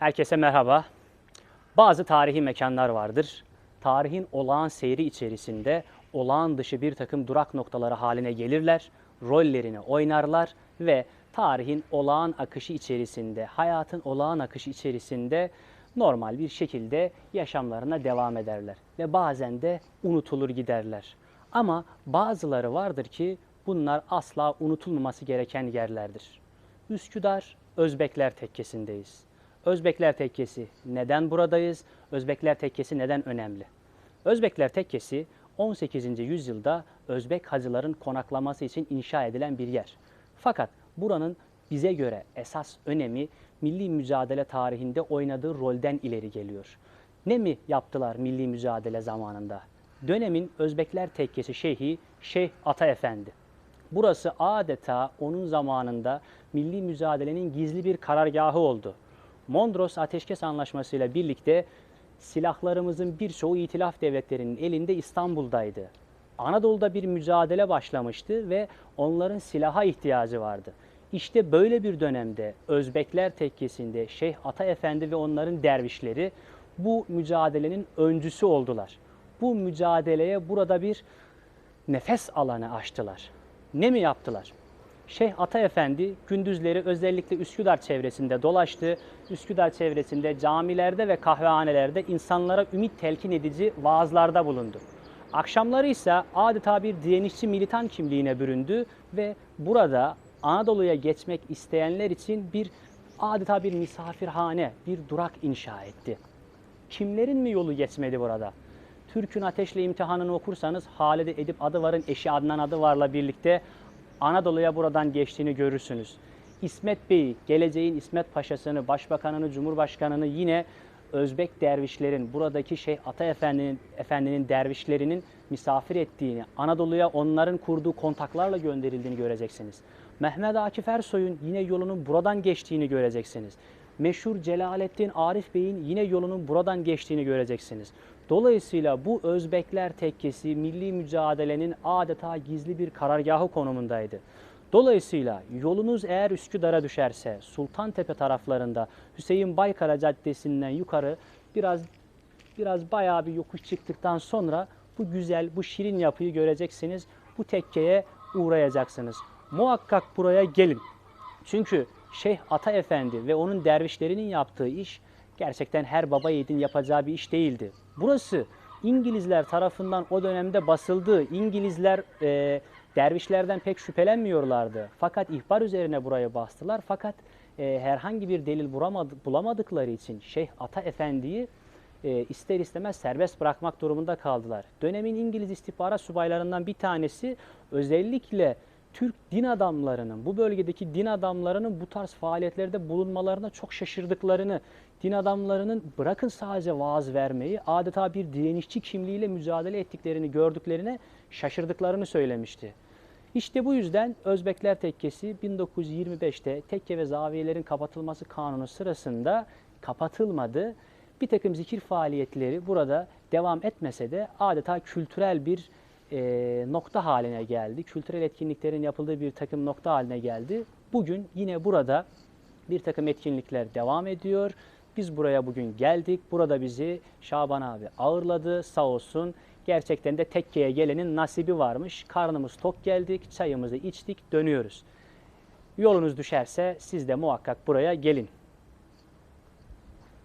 Herkese merhaba. Bazı tarihi mekanlar vardır. Tarihin olağan seyri içerisinde olağan dışı bir takım durak noktaları haline gelirler, rollerini oynarlar ve tarihin olağan akışı içerisinde, hayatın olağan akışı içerisinde normal bir şekilde yaşamlarına devam ederler ve bazen de unutulur giderler. Ama bazıları vardır ki bunlar asla unutulmaması gereken yerlerdir. Üsküdar Özbekler Tekkesi'ndeyiz. Özbekler Tekkesi neden buradayız? Özbekler Tekkesi neden önemli? Özbekler Tekkesi 18. yüzyılda Özbek hacıların konaklaması için inşa edilen bir yer. Fakat buranın bize göre esas önemi milli mücadele tarihinde oynadığı rolden ileri geliyor. Ne mi yaptılar milli mücadele zamanında? Dönemin Özbekler Tekkesi Şeyhi Şeyh Ata Efendi. Burası adeta onun zamanında milli mücadelenin gizli bir karargahı oldu. Mondros Ateşkes Anlaşması ile birlikte silahlarımızın birçoğu itilaf devletlerinin elinde İstanbul'daydı. Anadolu'da bir mücadele başlamıştı ve onların silaha ihtiyacı vardı. İşte böyle bir dönemde Özbekler Tekkesi'nde Şeyh Ata Efendi ve onların dervişleri bu mücadelenin öncüsü oldular. Bu mücadeleye burada bir nefes alanı açtılar. Ne mi yaptılar? Şeyh Ata Efendi gündüzleri özellikle Üsküdar çevresinde dolaştı. Üsküdar çevresinde camilerde ve kahvehanelerde insanlara ümit telkin edici vaazlarda bulundu. Akşamları ise adeta bir direnişçi militan kimliğine büründü ve burada Anadolu'ya geçmek isteyenler için bir adeta bir misafirhane, bir durak inşa etti. Kimlerin mi yolu geçmedi burada? Türk'ün Ateşle imtihanını okursanız Halide Edip Adıvar'ın eşi Adnan Adıvar'la birlikte Anadolu'ya buradan geçtiğini görürsünüz. İsmet Bey'i, geleceğin İsmet Paşası'nı, Başbakanını, Cumhurbaşkanını yine Özbek dervişlerin, buradaki Şeyh Ata Efendi'nin, Efendi'nin dervişlerinin misafir ettiğini, Anadolu'ya onların kurduğu kontaklarla gönderildiğini göreceksiniz. Mehmet Akif Ersoy'un yine yolunun buradan geçtiğini göreceksiniz. Meşhur Celalettin Arif Bey'in yine yolunun buradan geçtiğini göreceksiniz. Dolayısıyla bu Özbekler tekkesi milli mücadelenin adeta gizli bir karargahı konumundaydı. Dolayısıyla yolunuz eğer Üsküdar'a düşerse Sultantepe taraflarında Hüseyin Baykara Caddesi'nden yukarı biraz biraz bayağı bir yokuş çıktıktan sonra bu güzel, bu şirin yapıyı göreceksiniz. Bu tekkeye uğrayacaksınız. Muhakkak buraya gelin. Çünkü Şeyh Ata Efendi ve onun dervişlerinin yaptığı iş gerçekten her baba yiğidin yapacağı bir iş değildi. Burası İngilizler tarafından o dönemde basıldı. İngilizler e, dervişlerden pek şüphelenmiyorlardı. Fakat ihbar üzerine buraya bastılar. Fakat e, herhangi bir delil bulamadı, bulamadıkları için Şeyh Ata Efendi'yi e, ister istemez serbest bırakmak durumunda kaldılar. Dönemin İngiliz istihbarat subaylarından bir tanesi özellikle Türk din adamlarının, bu bölgedeki din adamlarının bu tarz faaliyetlerde bulunmalarına çok şaşırdıklarını, din adamlarının bırakın sadece vaaz vermeyi, adeta bir direnişçi kimliğiyle mücadele ettiklerini gördüklerine şaşırdıklarını söylemişti. İşte bu yüzden Özbekler Tekkesi 1925'te tekke ve zaviyelerin kapatılması kanunu sırasında kapatılmadı. Bir takım zikir faaliyetleri burada devam etmese de adeta kültürel bir e, nokta haline geldi. Kültürel etkinliklerin yapıldığı bir takım nokta haline geldi. Bugün yine burada bir takım etkinlikler devam ediyor. Biz buraya bugün geldik. Burada bizi Şaban abi ağırladı. Sağ olsun. Gerçekten de tekkeye gelenin nasibi varmış. Karnımız tok geldik, çayımızı içtik, dönüyoruz. Yolunuz düşerse siz de muhakkak buraya gelin.